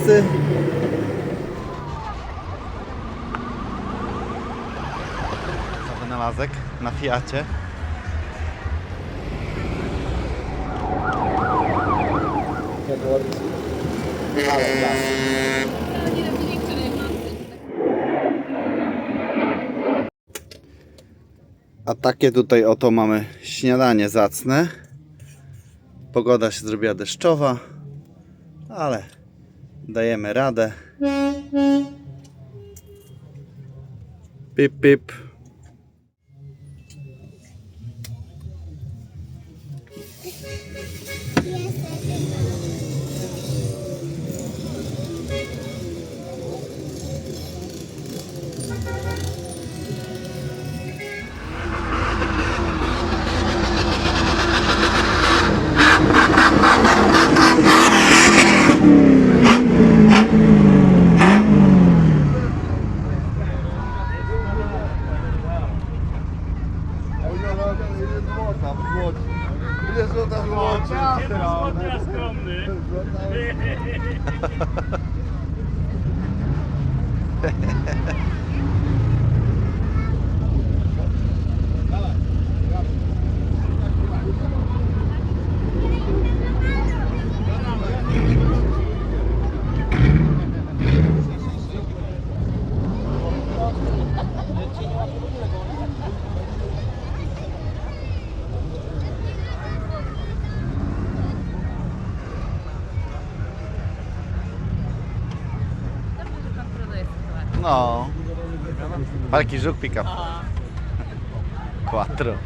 gniazdcy. Za wynalazek na Fiacie. A takie tutaj oto mamy śniadanie zacne. Pogoda się zrobiła deszczowa, ale dajemy radę. Pip, pip. Łodzi? Ja skromny. Olha que jogo pica. Ah. Quatro.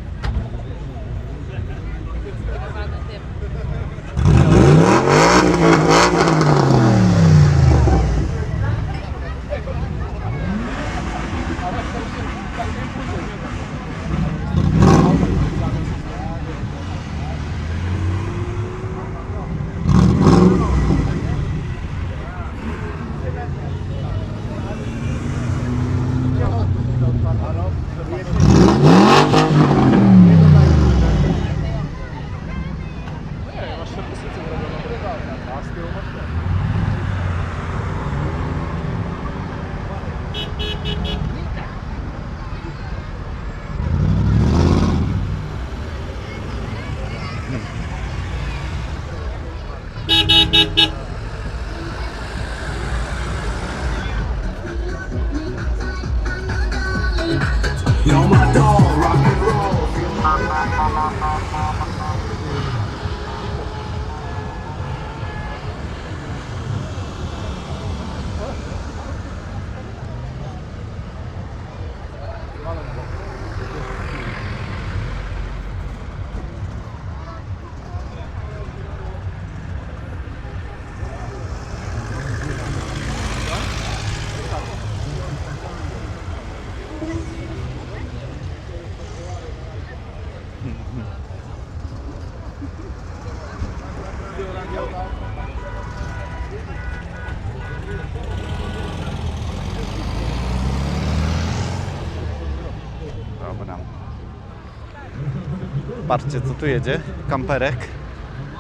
Patrzcie co tu jedzie. Kamperek.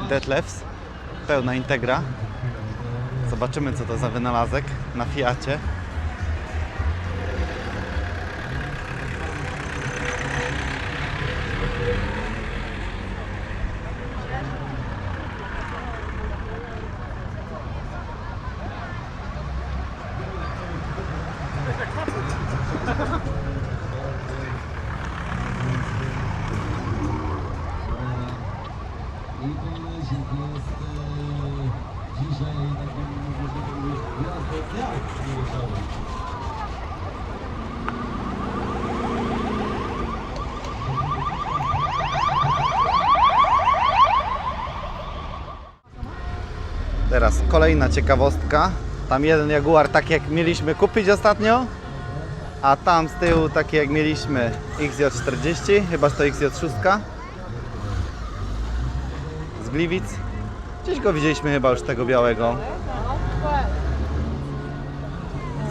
Detlefs. Pełna integra. Zobaczymy co to za wynalazek na Fiacie. I Kolezik jest e, dzisiaj takim, dnia. Teraz kolejna ciekawostka. Tam jeden Jaguar taki jak mieliśmy kupić ostatnio, a tam z tyłu taki jak mieliśmy XJ40, chyba że to XJ6 z Gliwic. Gdzieś go widzieliśmy chyba już tego białego.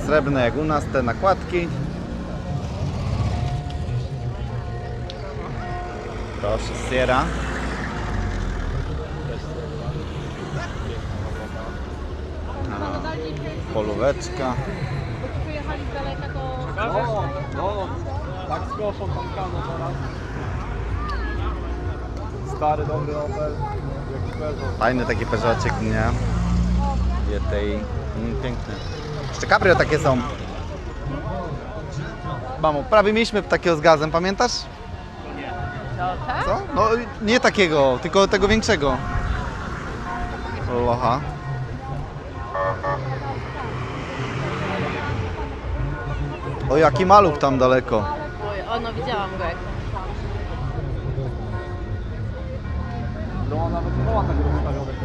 Srebrne jak u nas te nakładki. Proszę, Sierra. Polóweczka. Przyjechali z daleka, to... No, no, tak z koło fontankano teraz. Stary, dobry Opel. Peugeot. Fajny taki Peugeotik, nie? GTI. Mm, piękny. Jeszcze cabrio takie są. Mamo, prawie mieliśmy takiego z gazem, pamiętasz? Tak? Co? No nie takiego, tylko tego większego. Locha. O jaki maluch tam daleko. Oj, o no widziałam go jak nawet koła tak rozstawione to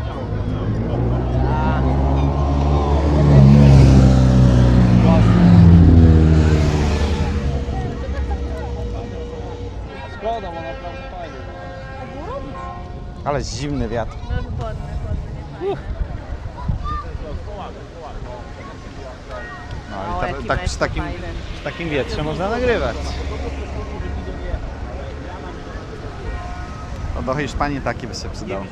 Szkoda, bo naprawdę fajnie. Ale zimny wiatr. No chłodny, chłodny, nie fajnie. No i ta, tak przy mecz takim, przy takim wietrze można nagrywać. Do Hiszpanii taki by się przydał.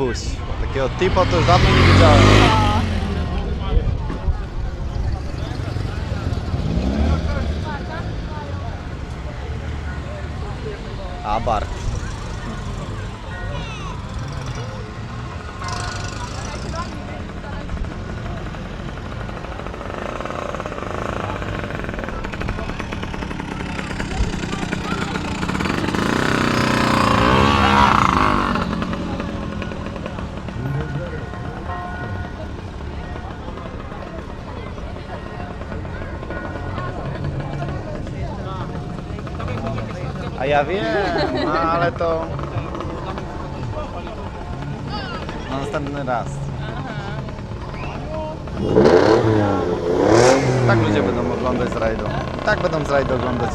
Typuś. Takiego typu to już dawno nie widziałem. Abarth. Ja wiem, no, ale to na następny raz. Tak ludzie będą oglądać z rajdu. Tak będą z rajdu oglądać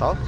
ludzie.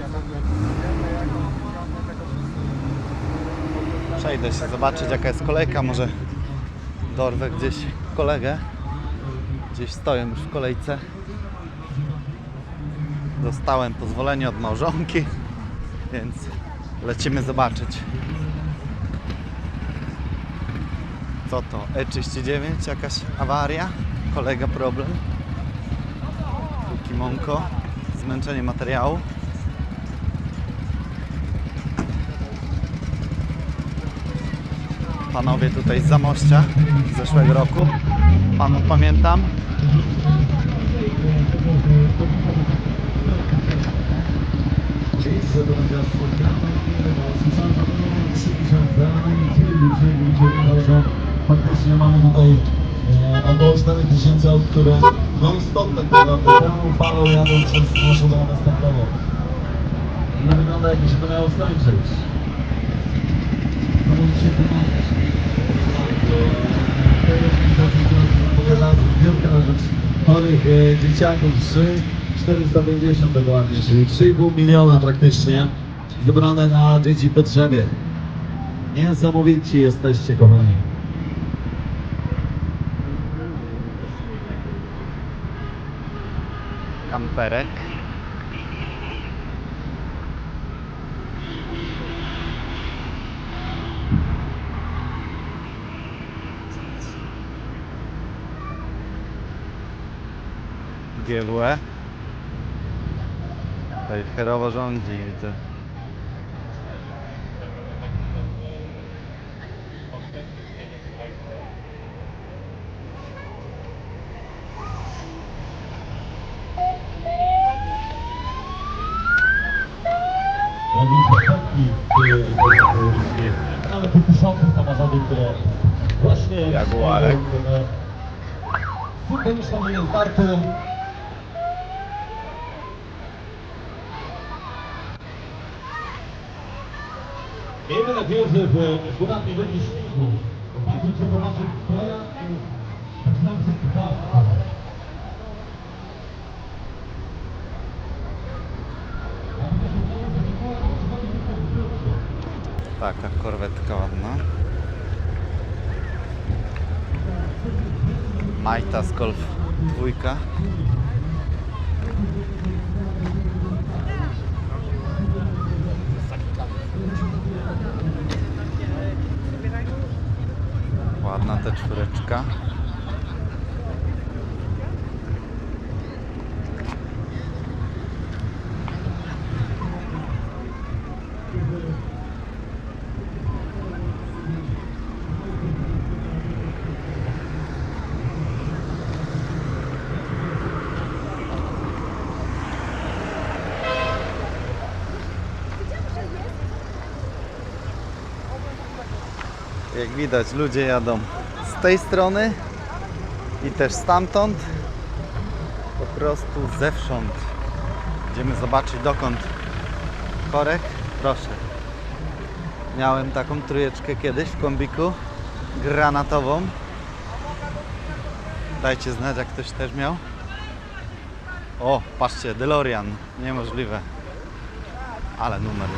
ja tam miałem jakąś książkę tego Przejdę się zobaczyć jaka jest kolejka, może dorwę gdzieś kolegę. Gdzieś stoję już w kolejce. Dostałem pozwolenie od małżonki, więc lecimy zobaczyć. Co to? E39? Jakaś awaria? Kolega problem? Kimonko. Zmęczenie materiału. panowie tutaj z Zamościa z zeszłego roku. Panu pamiętam. Miejsce do nagrania spotkania, słyszałem, że to mamy 3000, ale i ci ludzie, ludzie wychodzą. Faktycznie mamy tutaj e, około 4000 aut, które non-stop tak naprawdę pełną falą jadą przez naszą drogę startową. Nie wygląda jakby się to miało skończyć. No się pomagać. Powiadam, zbiórka na rzecz chorych e, dzieciaków 3 450 dokładnie, czyli 3,5 miliona praktycznie wybrane na dzieci w potrzebie. Niesamowici jesteście kochani. Kamperek. GWE. Tutaj herowo rządzi, widzę. Mamy tych tysiąców samochodów, które właśnie... Jaguarek. Tylko już tam jest Miejmy nadzieję, że w podatnej będzie śniegu. Cię zobaczyć stroja i tak sam się. Taka korwetka ładna. Majtas Golf dwójka. Ładna ta czwóreczka. Jak widać, ludzie jadą z tej strony i też stamtąd. Po prostu zewsząd. Idziemy zobaczyć dokąd korek. Proszę. Miałem taką trójeczkę kiedyś w kombiku granatową. Dajcie znać, jak ktoś też miał. O, patrzcie, DeLorean. Niemożliwe. Ale numer.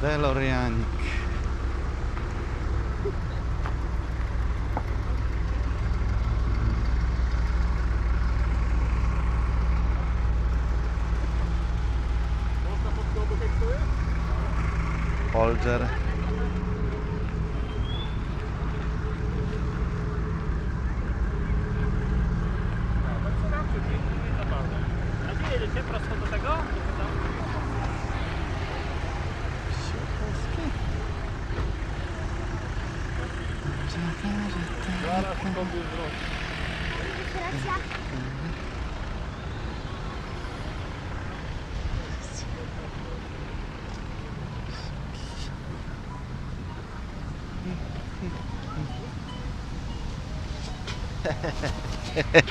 DeLoreanik. Folger. A gdzie jedziecie? Prosto do tego? Zaraz sobie zrobię. Albo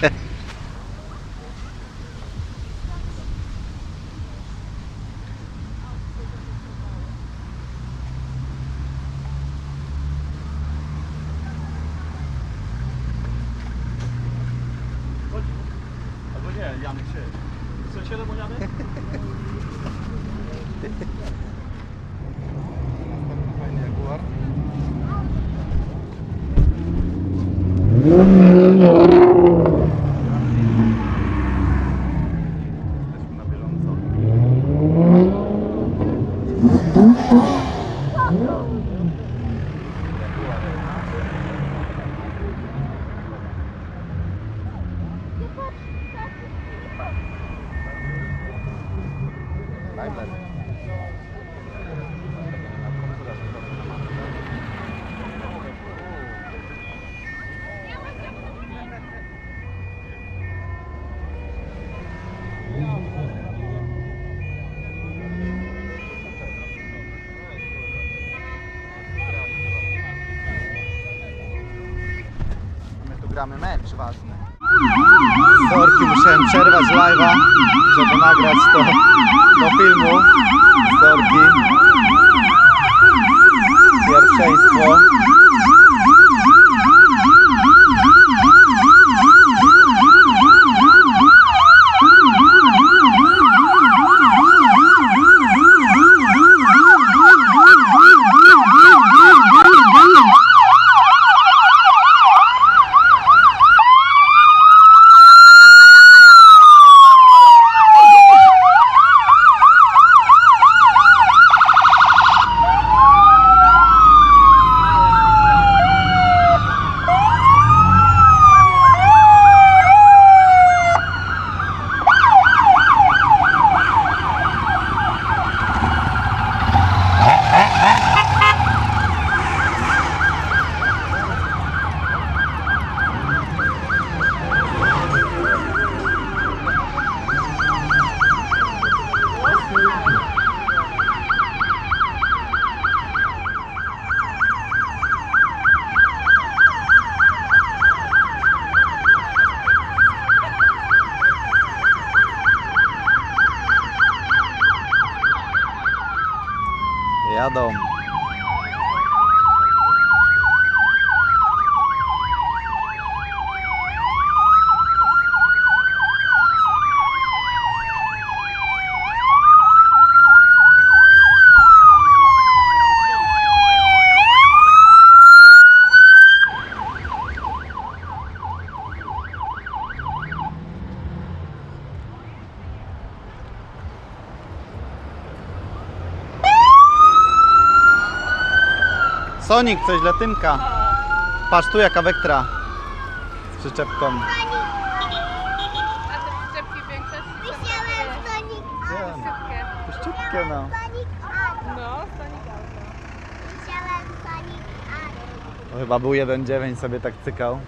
nie, Janek się. Chcecie lemoniady? Fajny Jaguar. Jesteśmy na bieżąco. Daimler. My tu gramy mecz ważny. Sorki, musiałem przerwać live'a, żeby nagrać to do filmu. Sorki. Pierwszeństwo. Sonic, coś dla Tymka. Patrz tu jaka wektra z przyczepką. A te przyczepki większe? Wisiałem Sonic Wiem. Szybkie. Szczytkie no. Sonic Art. No, Sonic Auto. Wisiałem Sonic Art. To chyba był 1.9 sobie tak cykał.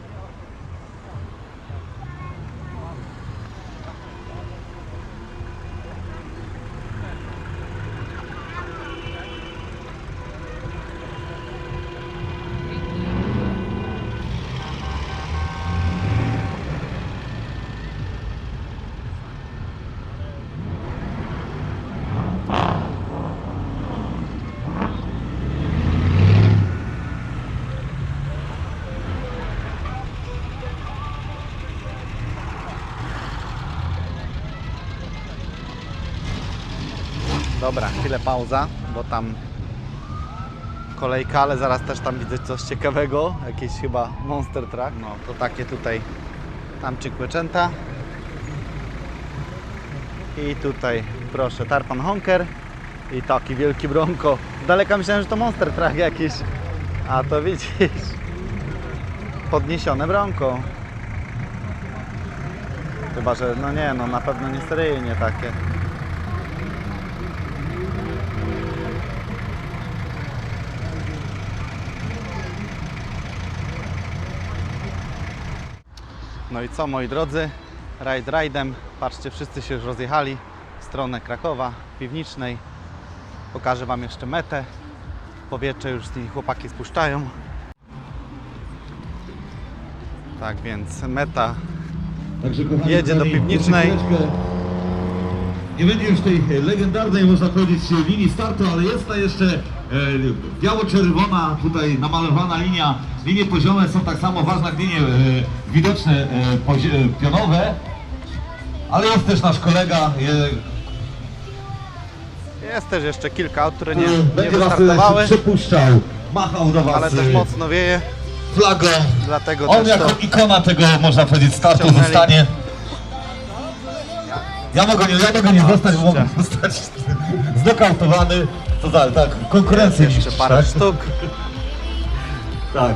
Dobra, chwilę pauza, bo tam kolejka, ale zaraz też tam widzę coś ciekawego. Jakiś chyba Monster Truck. No to takie tutaj tam Cinquecenta. I tutaj proszę Tarpan Honker i taki wielki Bronco. Z daleka myślałem, że to Monster Truck jakiś. A to widzisz. Podniesione Bronco. Chyba, że no nie, no na pewno nie seryjnie takie. No i co moi drodzy, rajd rajdem, patrzcie wszyscy się już rozjechali w stronę Krakowa, Piwnicznej. Pokażę Wam jeszcze metę. Powietrze już z niej chłopaki spuszczają. Tak więc meta kochani, Jedzie do Piwnicznej. Nie będzie już tej legendarnej, można powiedzieć, linii startu, ale jest ta jeszcze e, biało-czerwona, tutaj namalowana linia. Linie poziome są tak samo ważne jak linie e, widoczne, e, e, pionowe. Ale jest też nasz kolega, Jest też jeszcze kilka aut, które nie, nie będzie wystartowały, przepuszczał, machał do was ale też mocno wieje, flagą. dlatego On jako to ikona tego, można powiedzieć, startu Ciągnęli. zostanie. Ja mogę nie, ja mogę nie zostać, bo mogę zostać znokautowany. To tak, tak, konkurencję jeszcze parę tak? sztuk. Tak.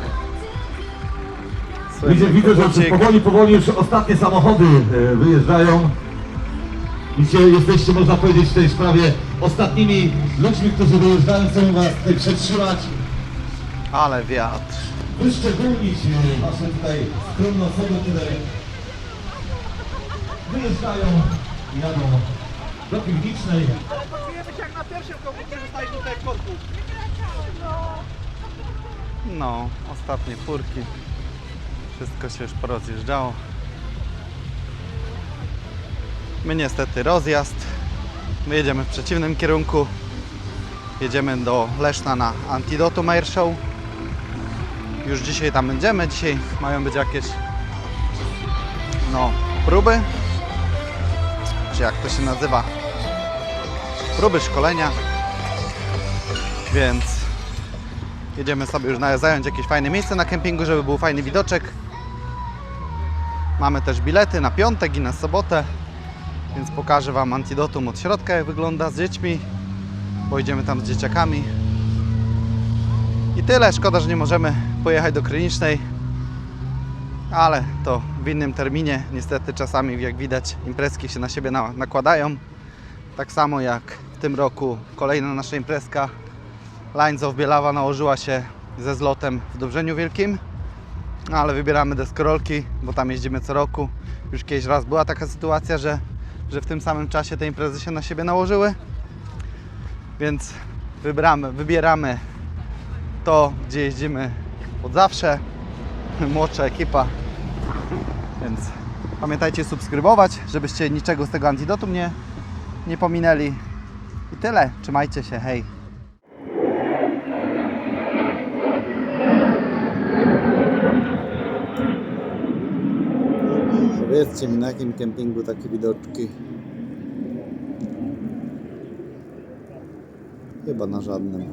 Widzę, widzę, że powoli, powoli już ostatnie samochody e, wyjeżdżają. Dzisiaj jesteście, można powiedzieć, w tej sprawie ostatnimi ludźmi, którzy wyjeżdżają, chcemy was tutaj przetrzymać, Ale wiatr. wyszczególnić e, wasze tutaj skromne osoby, które wyjeżdżają i jadą do piwnicznej. Poczujemy się jak na pierwszym komputerze zostaliśmy tutaj w korpus. No, ostatnie furki. Wszystko się już porozjeżdżało. My niestety rozjazd. My jedziemy w przeciwnym kierunku. Jedziemy do Leszna na Antidotum Air Show. Już dzisiaj tam będziemy. Dzisiaj mają być jakieś no, próby. Czy jak to się nazywa? Próby szkolenia. Więc Jedziemy sobie już na, zająć jakieś fajne miejsce na kempingu, żeby był fajny widoczek. Mamy też bilety na piątek i na sobotę, więc pokażę Wam antidotum od środka, jak wygląda z dziećmi. Pojedziemy tam z dzieciakami. I tyle. Szkoda, że nie możemy pojechać do Krynicznej, ale to w innym terminie. Niestety czasami, jak widać, imprezki się na siebie na, nakładają. Tak samo jak w tym roku kolejna nasza imprezka Of Bielawa nałożyła się ze zlotem w Dobrzeniu Wielkim, no ale wybieramy deskorolki, bo tam jeździmy co roku. Już kiedyś raz była taka sytuacja, że, że w tym samym czasie te imprezy się na siebie nałożyły, więc wybramy, wybieramy to, gdzie jeździmy od zawsze, młodsza ekipa, więc pamiętajcie subskrybować, żebyście niczego z tego antidotum nie, nie pominęli. I tyle, trzymajcie się, hej! Powiedzcie mi, na jakim kempingu takie widoczki? Chyba na żadnym.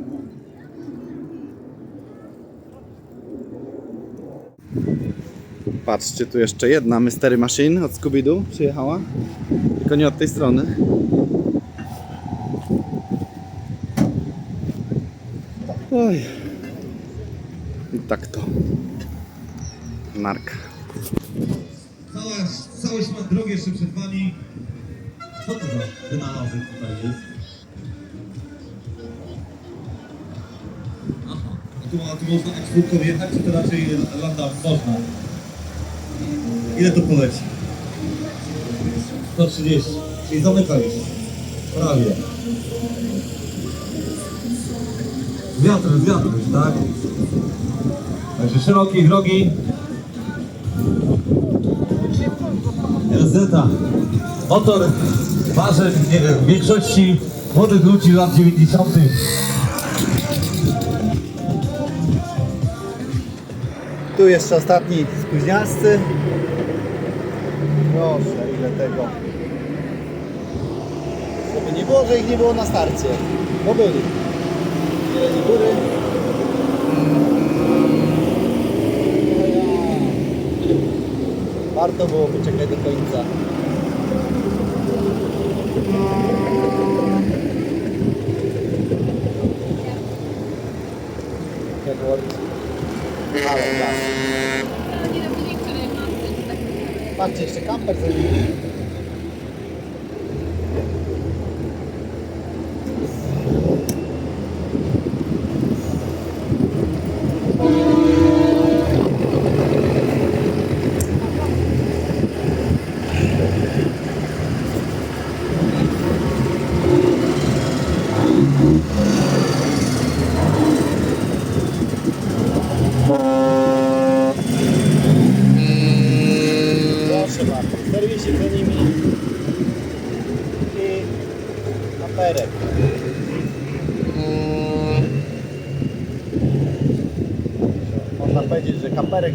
Patrzcie, tu jeszcze jedna Mystery Machine od Scooby-Doo przyjechała. Tylko nie od tej strony. Oj. I tak to. Narka. Jeszcze przed wami. Co to za wynalazek tutaj jest? Aha. A tu, a tu można ekspórką wjechać, czy to raczej landa można? Ile to poleci? 130. Czyli zamyka już. Prawie. Z wiatrem, tak? Także szerokiej drogi. Zeta. Motor marzeń nie wiem, większości młodych ludzi lat 90. Tu jeszcze ostatni spóźnialscy. Proszę, ile tego. Żeby nie było, że ich nie było na starcie. Bo byli. Zieleni góry. Warto było poczekać do końca. Edward. Ale tak. Nie robi niektóre nocy, tak Patrzcie, jeszcze kamper za nimi. Proszę bardzo, w serwisie za nimi i kamperek.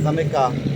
Można powiedzieć,